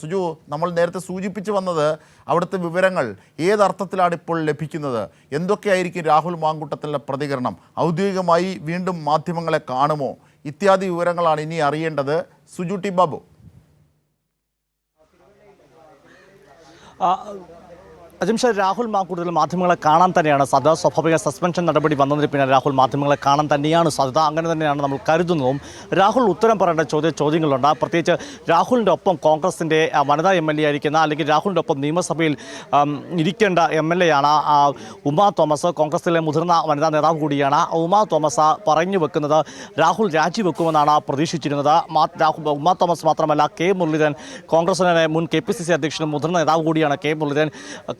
സുജു നമ്മൾ നേരത്തെ സൂചിപ്പിച്ചു വന്നത് അവിടുത്തെ വിവരങ്ങൾ ഏതർത്ഥത്തിലാണ് ഇപ്പോൾ ലഭിക്കുന്നത്? എന്തൊക്കെയായിരിക്കും രാഹുൽ മാങ്കുട്ടത്തിന്റെ പ്രതികരണം? ഔദ്യോഗികമായി വീണ്ടും മാധ്യമങ്ങളെ കാണുമോ? ഇത്യാദി വിവരങ്ങളാണ് ഇനി അറിയേണ്ടത്. സുജു ടി ബാബു. അജിംഷ രാഹുൽ മാക്കൂട്ടത്തിൽ മാധ്യമങ്ങളെ കാണാൻ തന്നെയാണ് സാധ്യത. സ്വാഭാവിക സസ്പെൻഷൻ നടപടി വന്നതിന് പിന്നെ രാഹുൽ മാധ്യമങ്ങളെ കാണാൻ തന്നെയാണ് സാധ്യത. അങ്ങനെ തന്നെയാണ് നമ്മൾ കരുതുന്നതും. രാഹുൽ ഉത്തരം പറയേണ്ട ചോദ്യ ചോദ്യങ്ങളുണ്ട്. പ്രത്യേകിച്ച് രാഹുലിന്റെ ഒപ്പം കോൺഗ്രസിന്റെ വനിതാ എം എൽ എ ആയിരിക്കുന്ന അല്ലെങ്കിൽ രാഹുലിന്റെ ഒപ്പം നിയമസഭയിൽ ഇരിക്കേണ്ട എം എൽ എ ആണ് ഉമ തോമസ്. കോൺഗ്രസിലെ മുതിർന്ന വനിതാ നേതാവ് കൂടിയാണ് ഉമാ തോമസ് പറഞ്ഞു വെക്കുന്നത് രാഹുൽ രാജിവെക്കുമെന്നാണ് പ്രതീക്ഷിച്ചിരുന്നത്. രാഹുൽ ഉമാ തോമസ് മാത്രമല്ല കെ മുരളീധരൻ കോൺഗ്രസിനെ മുൻ കെ പി സി സി അധ്യക്ഷനും മുതിർന്ന നേതാവ് കൂടിയാണ് കെ മുരളീധരൻ.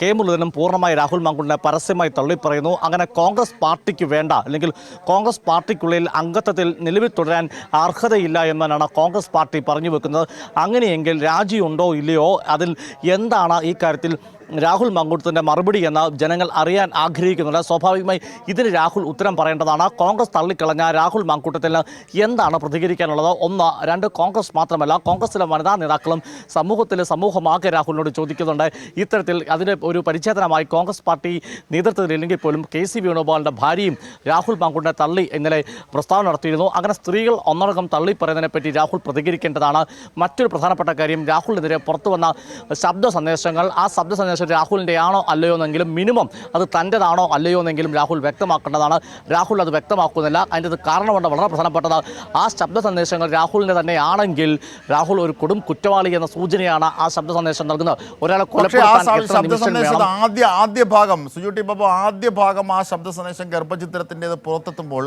കെ മുരളീധരനും പൂർണമായി രാഹുൽ മാങ്കുണ്ടിനെ പരസ്യമായി തള്ളിപ്പറയുന്നു. അങ്ങനെ കോൺഗ്രസ് പാർട്ടിക്ക് വേണ്ട അല്ലെങ്കിൽ കോൺഗ്രസ് പാർട്ടിക്കുള്ളിൽ അംഗത്വത്തിൽ നിലവിൽ തുടരാൻ അർഹതയില്ല എന്നാണ് കോൺഗ്രസ് പാർട്ടി പറഞ്ഞു വെക്കുന്നത്. അങ്ങനെയെങ്കിൽ രാജിയുണ്ടോ ഇല്ലയോ? അതിൽ എന്താണ് ഈ കാര്യത്തിൽ രാഹുൽ മങ്കൂട്ടത്തിന്റെ മറുപടി എന്ന് ജനങ്ങൾ അറിയാൻ ആഗ്രഹിക്കുന്നുണ്ട്. സ്വാഭാവികമായി ഇതിന് രാഹുൽ ഉത്തരം പറയേണ്ടതാണ്. കോൺഗ്രസ് തള്ളിക്കളഞ്ഞ രാഹുൽ മാങ്കൂട്ടത്തിന് എന്താണ് പ്രതികരിക്കാനുള്ളത്? ഒന്ന് രണ്ട് കോൺഗ്രസ് മാത്രമല്ല കോൺഗ്രസിലെ വനിതാ നേതാക്കളും സമൂഹത്തിലെ സമൂഹമാകെ രാഹുലിനോട് ചോദിക്കുന്നുണ്ട്. ഇത്തരത്തിൽ അതിന് ഒരു പരിച്ഛേദനമായി കോൺഗ്രസ് പാർട്ടി നേതൃത്വത്തിലില്ലെങ്കിൽ പോലും കെ സി വേണുഗോപാലിന്റെ ഭാര്യയും രാഹുൽ മങ്കുട്ടിനെ തള്ളി ഇന്നലെ പ്രസ്താവന നടത്തിയിരുന്നു. അങ്ങനെ സ്ത്രീകൾ ഒന്നടങ്കം തള്ളി പറയുന്നതിനെപ്പറ്റി രാഹുൽ പ്രതികരിക്കേണ്ടതാണ്. മറ്റൊരു പ്രധാനപ്പെട്ട കാര്യം രാഹുലിനെതിരെ പുറത്തു വന്ന ശബ്ദ സന്ദേശങ്ങൾ. ആ ശബ്ദ സന്ദേശം രാഹുലിന്റെ ആണോ അല്ലയോ എന്നെങ്കിലും മിനിമം അത് തന്റെതാണോ അല്ലയോ എന്നെങ്കിലും രാഹുൽ വ്യക്തമാക്കേണ്ടതാണ്. രാഹുൽ അത് വ്യക്തമാക്കുന്നില്ല. അതിന്റെ അത് കാരണമുണ്ട് വളരെ പ്രധാനപ്പെട്ടത് ആ ശബ്ദ സന്ദേശങ്ങൾ രാഹുലിന്റെ തന്നെയാണെങ്കിൽ രാഹുൽ ഒരു കൊടും കുറ്റവാളി എന്ന സൂചനയാണ് ആ ശബ്ദ സന്ദേശം നൽകുന്നത്. ഒരാളെ കൊലപ്പെടുത്താൻ ആദ്യ ആദ്യ ഭാഗം സുജു ടി ബാബു ആദ്യ ഭാഗം ആ ശബ്ദ സന്ദേശം ഗർഭചിത്രത്തിന്റെത് പുറത്തെത്തുമ്പോൾ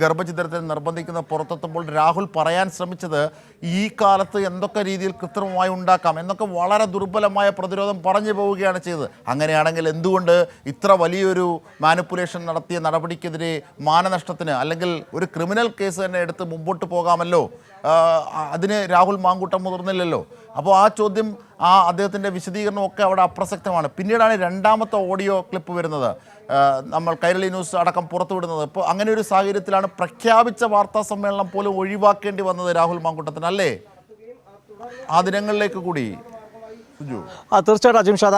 ഗർഭചിത്രത്തിൽ നിർബന്ധിക്കുന്ന പുറത്തെത്തുമ്പോൾ രാഹുൽ പറയാൻ ശ്രമിച്ചത് ഈ കാലത്ത് എന്തൊക്കെ രീതിയിൽ കൃത്രിമമായി ഉണ്ടാക്കാം എന്നൊക്കെ വളരെ ദുർബലമായ പ്രതിരോധം പറഞ്ഞു പോവുകയാണ് ചെയ്തത്. അങ്ങനെയാണെങ്കിൽ എന്തുകൊണ്ട് ഇത്ര വലിയൊരു മാനിപ്പുലേഷൻ നടത്തിയ നടപടിക്കെതിരെ മാനനഷ്ടത്തിന് അല്ലെങ്കിൽ ഒരു ക്രിമിനൽ കേസ് തന്നെ എടുത്ത് മുമ്പോട്ട് പോകാമല്ലോ? അതിന് രാഹുൽ മാങ്കൂട്ടം മുതിർന്നില്ലല്ലോ. അപ്പോൾ ആ ചോദ്യം ആ അദ്ദേഹത്തിന്റെ വിശദീകരണം ഒക്കെ അവിടെ അപ്രസക്തമാണ്. പിന്നീടാണ് രണ്ടാമത്തെ ഓഡിയോ ക്ലിപ്പ് വരുന്നത്. നമ്മൾ കൈരളി ന്യൂസ് അടക്കം പുറത്തുവിടുന്നത്. ഇപ്പോൾ അങ്ങനെ ഒരു സാഹചര്യത്തിലാണ് പ്രഖ്യാപിച്ച വാർത്താ സമ്മേളനം പോലും ഒഴിവാക്കേണ്ടി വന്നത് രാഹുൽ മാങ്കൂട്ടത്തിന് അല്ലേ? ആ ദിനങ്ങളിലേക്ക് കൂടി. സുജു. തീർച്ചയായിട്ടും അജിംഷാദ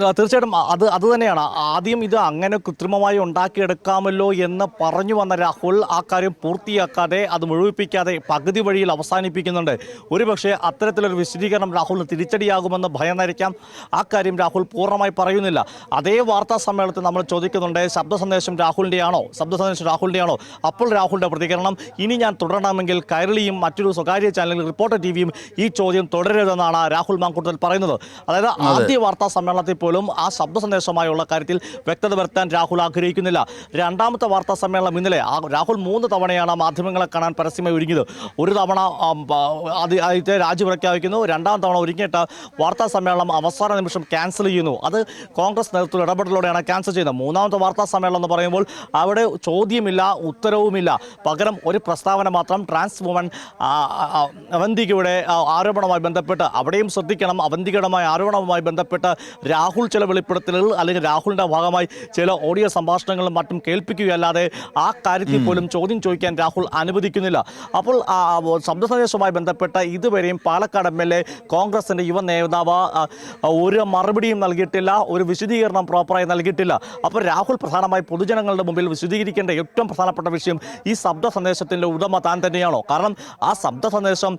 തീർച്ചയായിട്ടും അത് അത് തന്നെയാണ്. ആദ്യം ഇത് അങ്ങനെ കൃത്രിമമായി ഉണ്ടാക്കിയെടുക്കാമല്ലോ എന്ന് പറഞ്ഞു വന്ന രാഹുൽ ആ കാര്യം പൂർത്തിയാക്കാതെ അത് മുഴുവിപ്പിക്കാതെ പകുതി വഴിയിൽ അവസാനിപ്പിക്കുന്നുണ്ട്. ഒരുപക്ഷെ അത്തരത്തിലൊരു വിശദീകരണം രാഹുലിന് തിരിച്ചടിയാകുമെന്ന് ഭയന്നായിരിക്കാം ആ കാര്യം രാഹുൽ പൂർണമായി പറയുന്നില്ല. അതേ വാർത്താ സമ്മേളനത്തിൽ നമ്മൾ ചോദിക്കുന്നുണ്ട് ശബ്ദ സന്ദേശം രാഹുലിന്റെയാണോ ശബ്ദ സന്ദേശം രാഹുലിന്റെയാണോ അപ്പോൾ രാഹുലിന്റെ പ്രതികരണം ഇനി ഞാൻ തുടരണമെങ്കിൽ കൈരളിയും മറ്റൊരു സ്വകാര്യ ചാനലിൽ റിപ്പോർട്ടർ ടി വിയും ഈ ചോദ്യം തുടരരുതെന്നാണ് രാഹുൽ മാങ്കൂട്ടൽ പറയുന്നത്. അതായത് ആദ്യ വാർത്താ സമ്മേളനത്തിൽ പോലും ആ ശബ്ദ സന്ദേശമായുള്ള കാര്യത്തിൽ വ്യക്തത വരുത്താൻ രാഹുൽ ആഗ്രഹിക്കുന്നില്ല. രണ്ടാമത്തെ വാർത്താ സമ്മേളനം ഇന്നലെ രാഹുൽ മൂന്ന് തവണയാണ് മാധ്യമങ്ങളെ കാണാൻ പരസ്യമായി ഒരുങ്ങിയത്. ഒരു തവണ ആദ്യത്തെ രാജി പ്രഖ്യാപിക്കുന്നു. രണ്ടാം തവണ ഒരുങ്ങിയിട്ട് വാർത്താ സമ്മേളനം അവസാന നിമിഷം ക്യാൻസൽ ചെയ്യുന്നു. അത് കോൺഗ്രസ് നേതൃത്വം ഇടപെടലോടെയാണ് ക്യാൻസൽ ചെയ്യുന്നത്. മൂന്നാമത്തെ വാർത്താ സമ്മേളനം എന്ന് പറയുമ്പോൾ അവിടെ ചോദ്യമില്ല ഉത്തരവുമില്ല. പകരം ഒരു പ്രസ്താവന മാത്രം ട്രാൻസ് വുമൺ അവന്തികയുടെ ആരോപണവുമായി ബന്ധപ്പെട്ട് അവിടെയും ശ്രദ്ധിക്കണം അവന്തികയുടമായ ആരോപണവുമായി ബന്ധപ്പെട്ട് രാഹുൽ ചില വെളിപ്പെടുത്തലുകൾ അല്ലെങ്കിൽ രാഹുലിന്റെ ഭാഗമായി ചില ഓഡിയോ സംഭാഷണങ്ങളും മറ്റും കേൾപ്പിക്കുകയല്ലാതെ ആ കാര്യത്തിൽ പോലും ചോദ്യം ചോദിക്കാൻ രാഹുൽ അനുവദിക്കുന്നില്ല. അപ്പോൾ ശബ്ദസന്ദേശവുമായി ബന്ധപ്പെട്ട ഇതുവരെയും പാലക്കാട് എം എൽ എ കോൺഗ്രസിന്റെ യുവ നേതാവ് ഒരു മറുപടിയും നൽകിയിട്ടില്ല ഒരു വിശദീകരണം പ്രോപ്പറായി നൽകിയിട്ടില്ല. അപ്പോൾ രാഹുൽ പ്രധാനമായി പൊതുജനങ്ങളുടെ മുമ്പിൽ വിശദീകരിക്കേണ്ട ഏറ്റവും പ്രധാനപ്പെട്ട വിഷയം ഈ ശബ്ദ സന്ദേശത്തിന്റെ ഉടമ താൻ തന്നെയാണോ? കാരണം ആ ശബ്ദ സന്ദേശം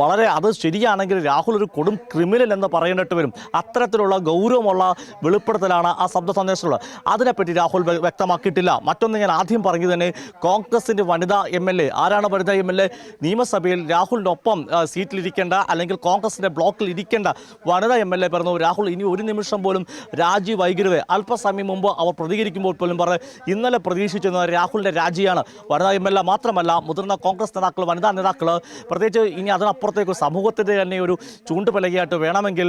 വളരെ അത് ശരിയാണെങ്കിൽ രാഹുൽ ഒരു കൊടും ക്രിമിനൽ എന്ന് പറയേണ്ടിട്ട് വരും. അത്തരത്തിലുള്ള ഗൗരവമുള്ള വെളിപ്പെടുത്തലാണ് ആ ശബ്ദ സന്ദേശമുള്ളത്. അതിനെപ്പറ്റി രാഹുൽ വ്യക്തമാക്കിയിട്ടില്ല. മറ്റൊന്ന് ഞാൻ ആദ്യം പറഞ്ഞു തന്നെ കോൺഗ്രസിന്റെ വനിതാ എം എൽ എ ആരാണ് വനിതാ എം എൽ എ? നിയമസഭയിൽ ആ, സീറ്റിലിരിക്കേണ്ട അല്ലെങ്കിൽ കോൺഗ്രസിന്റെ ബ്ലോക്കിൽ ഇരിക്കേണ്ട വനിതാ എം എൽ എ പറഞ്ഞു രാഹുൽ ഇനി ഒരു നിമിഷം പോലും രാജി വൈകരുത്. അല്പസമയം മുമ്പ് അവർ പ്രതികരിക്കുമ്പോൾ പോലും പറഞ്ഞു ഇന്നലെ പ്രതീക്ഷിച്ചിരുന്നത് രാഹുലിന്റെ രാജിയാണ്. വനിതാ എം എൽ എ മാത്രമല്ല മുതിർന്ന കോൺഗ്രസ് നേതാക്കൾ വനിതാ നേതാക്കൾ പ്രത്യേകിച്ച് ഇനി അതിനപ്പുറത്തേക്ക് സമൂഹത്തിന്റെ തന്നെ ഒരു ചൂണ്ടുപലകയായിട്ട് വേണമെങ്കിൽ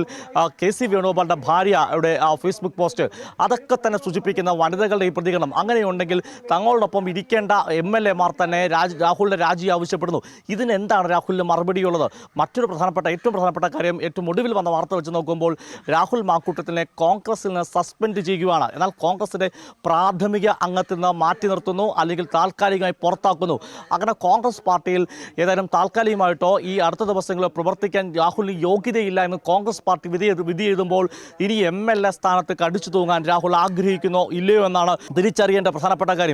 കെ സി വേണുഗോപാലിന്റെ ഭാര്യ ഭാര്യയുടെ ആ ഫേസ്ബുക്ക് പോസ്റ്റ് അതൊക്കെ തന്നെ സൂചിപ്പിക്കുന്ന വനിതകളുടെ ഈ പ്രതികരണം. അങ്ങനെയുണ്ടെങ്കിൽ തങ്ങളോടൊപ്പം ഇരിക്കേണ്ട എം എൽ എമാർ തന്നെ രാജ് രാഹുലിന്റെ രാജി ആവശ്യപ്പെടുന്നു. ഇതിനെന്താണ് രാഹുലിന് മറുപടിയുള്ളത്? മറ്റൊരു പ്രധാനപ്പെട്ട ഏറ്റവും പ്രധാനപ്പെട്ട കാര്യം ഏറ്റവും ഒടുവിൽ വന്ന വാർത്ത വെച്ച് നോക്കുമ്പോൾ രാഹുൽ മാക്കൂട്ടത്തിനെ കോൺഗ്രസിൽ നിന്ന് സസ്പെൻഡ് ചെയ്യുകയാണ്. എന്നാൽ കോൺഗ്രസിന്റെ പ്രാഥമിക അംഗത്തിൽ നിന്ന് മാറ്റി നിർത്തുന്നു അല്ലെങ്കിൽ താൽക്കാലികമായി പുറത്താക്കുന്നു. അങ്ങനെ കോൺഗ്രസ് പാർട്ടിയിൽ ഏതായാലും താൽക്കാലികമായിട്ടോ ഈ അടുത്ത ദിവസങ്ങളിൽ പ്രവർത്തിക്കാൻ രാഹുലിന് യോഗ്യതയില്ല എന്ന് കോൺഗ്രസ് പാർട്ടി വിധി വിധി എഴുതുമ്പോൾ ഇനി എം എൽ എ സ്ഥാനത്ത് കടിച്ചു തൂങ്ങാൻ രാഹുൽ ആഗ്രഹിക്കുന്നോ ഇല്ലയോ എന്നാണ് തിരിച്ചറിയേണ്ട പ്രധാനപ്പെട്ട കാര്യം.